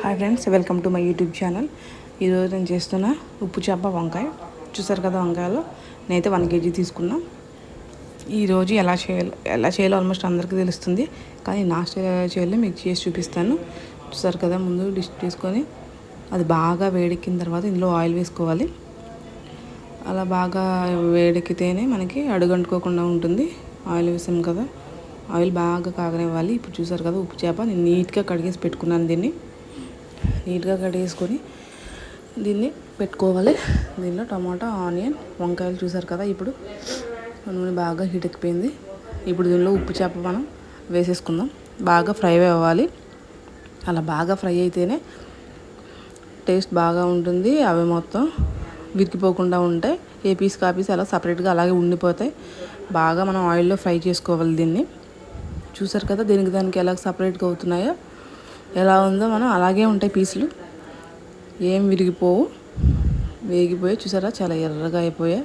Hi friends welcome to my YouTube channel ఈరోజు నేను చేస్తున్న ఉప్పు చేప వంకాయ. చూసారు కదా వంకాయలు? నేనైతే వన్ కేజీ తీసుకున్నా. ఈరోజు ఎలా చేయాలి ఎలా చేయాలో ఆల్మోస్ట్ అందరికీ తెలుస్తుంది. కానీ నా స్టైల్ ఎలా చేయాలో మీకు చేసి చూపిస్తాను. చూసారు కదా ముందు డిష్ తీసుకొని అది బాగా వేడెక్కిన తర్వాత ఇందులో ఆయిల్ వేసుకోవాలి. అలా బాగా వేడెక్కితేనే మనకి అడుగంటుకోకుండా ఉంటుంది. ఆయిల్ వేసాం కదా ఆయిల్ బాగా కాగనివ్వాలి. ఇప్పుడు చూసారు కదా ఉప్పు చేప నేను నీట్గా కడిగేసి పెట్టుకున్నాను దీన్ని. నీట్గా కడిగేసుకొని దీన్ని పెట్టుకోవాలి. దీనిలో టమాటా ఆనియన్ వంకాయలు చూసారు కదా ఇప్పుడు. నూనె బాగా హీట్ ఎక్కిపోయింది. ఇప్పుడు దీనిలో ఉప్పు చేప మనం వేసేసుకుందాం. బాగా ఫ్రై అవ్వాలి. అలా బాగా ఫ్రై అయితేనే టేస్ట్ బాగా ఉంటుంది. అవి మొత్తం విరిగిపోకుండా ఉంటాయి. ఏ పీస్ కాపీస్ అలా సపరేట్గా అలాగే ఉండిపోతాయి. బాగా మనం ఆయిల్లో ఫ్రై చేసుకోవాలి దీన్ని. చూసారు కదా దీనికి దానికి ఎలా సపరేట్గా అవుతున్నాయో? ఎలా ఉందో మనం అలాగే ఉంటాయి పీసులు. ఏం విరిగిపోవు. వేగిపోయి చూసారా? చాలా ఎర్రగా అయిపోయాయి.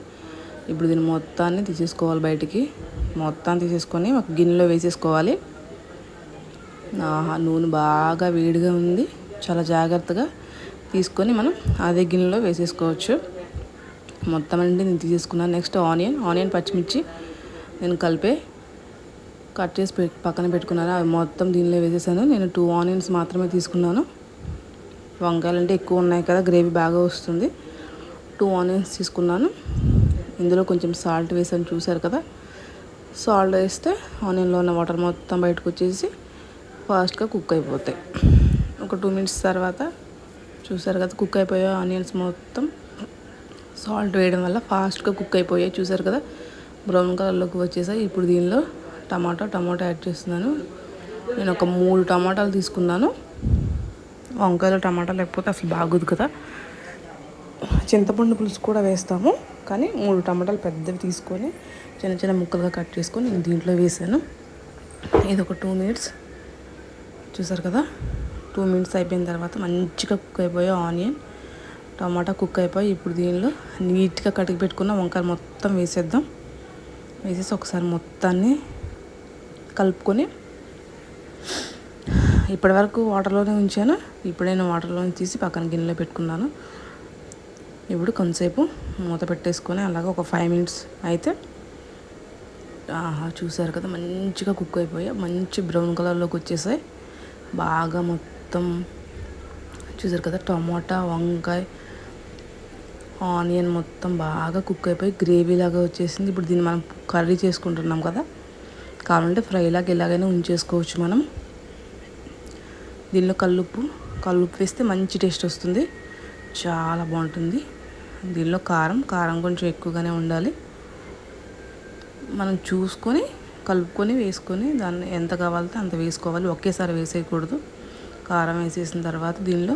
ఇప్పుడు దీన్ని మొత్తాన్ని తీసేసుకోవాలి బయటికి. మొత్తాన్ని తీసేసుకొని ఒక గిన్నెలో వేసేసుకోవాలి. నూనె బాగా వేడిగా ఉంది. చాలా జాగ్రత్తగా తీసుకొని మనం అదే గిన్నెలో వేసేసుకోవచ్చు. మొత్తం అంటే నేను తీసేసుకున్నాను. Next onion. ఆనియన్ పచ్చిమిర్చి నేను కలిపే కట్ చేసి పక్కన పెట్టుకున్నాను అవి మొత్తం దీనిలో వేసేసాను. నేను టూ ఆనియన్స్ మాత్రమే తీసుకున్నాను. వంకాయలు అంటే ఎక్కువ ఉన్నాయి కదా గ్రేవీ బాగా వస్తుంది. టూ ఆనియన్స్ తీసుకున్నాను. ఇందులో కొంచెం సాల్ట్ వేసాను చూసారు కదా. సాల్ట్ వేస్తే ఆనియన్లో ఉన్న వాటర్ మొత్తం బయటకు వచ్చేసి ఫాస్ట్గా కుక్ అయిపోతాయి. ఒక టూ మినిట్స్ తర్వాత చూసారు కదా కుక్ అయిపోయాయి ఆనియన్స్ మొత్తం సాల్ట్ వేయడం వల్ల ఫాస్ట్గా కుక్ అయిపోయాయి. చూసారు కదా బ్రౌన్ కలర్లోకి వచ్చేసాయి. ఇప్పుడు దీనిలో టమాటా టమాటా యాడ్ చేస్తున్నాను. నేను ఒక మూడు టమాటాలు తీసుకున్నాను. వంకాయలు టమాటా లేకపోతే అసలు బాగోదు కదా. చింతపండు పులుసు కూడా వేస్తాము. కానీ మూడు టమాటాలు పెద్దవి తీసుకొని చిన్న చిన్న ముక్కలుగా కట్ చేసుకొని నేను దీంట్లో వేసాను. ఇది ఒక టూ మినిట్స్. చూసారు కదా? టూ మినిట్స్ అయిపోయిన తర్వాత మంచిగా కుక్ అయిపోయి ఆనియన్ టమాటా కుక్ అయిపోయి ఇప్పుడు దీనిలో నీట్గా కడిగి పెట్టుకున్న వంకాయలు మొత్తం వేసేద్దాం. వేసేసి ఒకసారి మొత్తాన్ని కలుపుకొని ఇప్పటి వరకు వాటర్లోనే ఉంచాను. ఇప్పుడైనా నేను వాటర్లో తీసి పక్కన గిన్నెలో పెట్టుకున్నాను. ఇప్పుడు కొంతసేపు మూత పెట్టేసుకొని అలాగే ఒక ఫైవ్ మినిట్స్ అయితే ఆహా చూసారు కదా మంచిగా కుక్ అయిపోయాయి మంచి బ్రౌన్ కలర్లోకి వచ్చేసాయి. బాగా మొత్తం చూసారు కదా టమాటా వంకాయ ఆనియన్ మొత్తం బాగా కుక్ అయిపోయి గ్రేవీ లాగా వచ్చేసింది. ఇప్పుడు దీన్ని మనం కర్రీ చేసుకుంటున్నాం కదా కావాలంటే ఫ్రైలాగా ఎలాగైనా ఉంచేసుకోవచ్చు మనం. దీనిలో కల్లుప్పు కల్లుప్పు వేస్తే మంచి టేస్ట్ వస్తుంది. చాలా బాగుంటుంది. దీనిలో కారం కారం కొంచెం ఎక్కువగానే ఉండాలి. మనం చూసుకొని కలుపుకొని వేసుకొని దాన్ని ఎంత కావాలితే అంత వేసుకోవాలి. ఒకేసారి వేసేయకూడదు. కారం వేసేసిన తర్వాత దీనిలో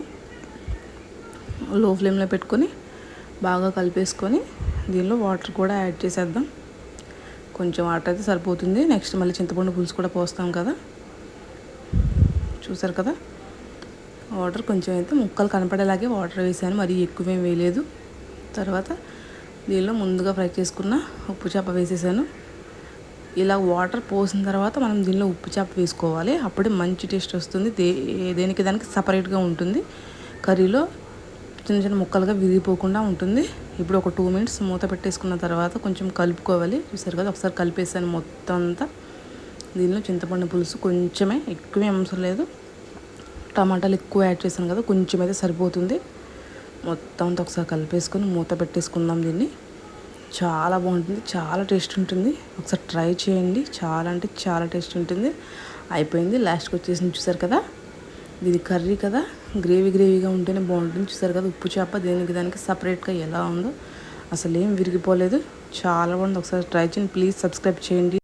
లో ఫ్లేమ్లో పెట్టుకొని బాగా కలిపేసుకొని దీనిలో వాటర్ కూడా యాడ్ చేసేద్దాం. కొంచెం వాటర్ అయితే సరిపోతుంది. నెక్స్ట్ మళ్ళీ చింతపండు పులుసు కూడా పోస్తాం కదా. చూసారు కదా? వాటర్ కొంచెం అయితే ముక్కలు కనపడేలాగే వాటర్ వేసాను. మరీ ఎక్కువేం వేయలేదు. తర్వాత దీనిలో ముందుగా ఫ్రై చేసుకున్న ఉప్పు చేప వేసేసాను. ఇలా వాటర్ పోసిన తర్వాత మనం దీనిలో ఉప్పు చేప వేసుకోవాలి. అప్పుడే మంచి టేస్ట్ వస్తుంది. దే దేనికి దానికి సపరేట్గా ఉంటుంది. కర్రీలో చిన్న చిన్న ముక్కలుగా విరిగిపోకుండా ఉంటుంది. ఇప్పుడు ఒక టూ మినిట్స్ మూత పెట్టేసుకున్న తర్వాత కొంచెం కలుపుకోవాలి. చూసారు కదా ఒకసారి కలిపేసాను మొత్తం అంతా. దీనిలో చింతపండు పులుసు కొంచెమే ఎక్కువే అవసరం లేదు. టమాటాలు ఎక్కువ యాడ్ చేశాను కదా కొంచెం అయితే సరిపోతుంది. మొత్తం అంతా ఒకసారి కలిపేసుకొని మూత పెట్టేసుకుందాం దీన్ని. చాలా బాగుంటుంది చాలా టేస్ట్ ఉంటుంది. ఒకసారి ట్రై చేయండి చాలా అంటే చాలా టేస్ట్ ఉంటుంది. అయిపోయింది లాస్ట్కి వచ్చేసి చూసారు కదా? ఇది కర్రీ కదా. గ్రేవీ గ్రేవీగా ఉంటేనే బాగుంటుంది. చూసారు కదా ఉప్పు చేప దేనికి దానికి సపరేట్గా ఎలా ఉందో. అసలు ఏం విరిగిపోలేదు. చాలా బాగుంది. ఒకసారి ట్రై చేయండి. ప్లీజ్ సబ్స్క్రైబ్ చేయండి.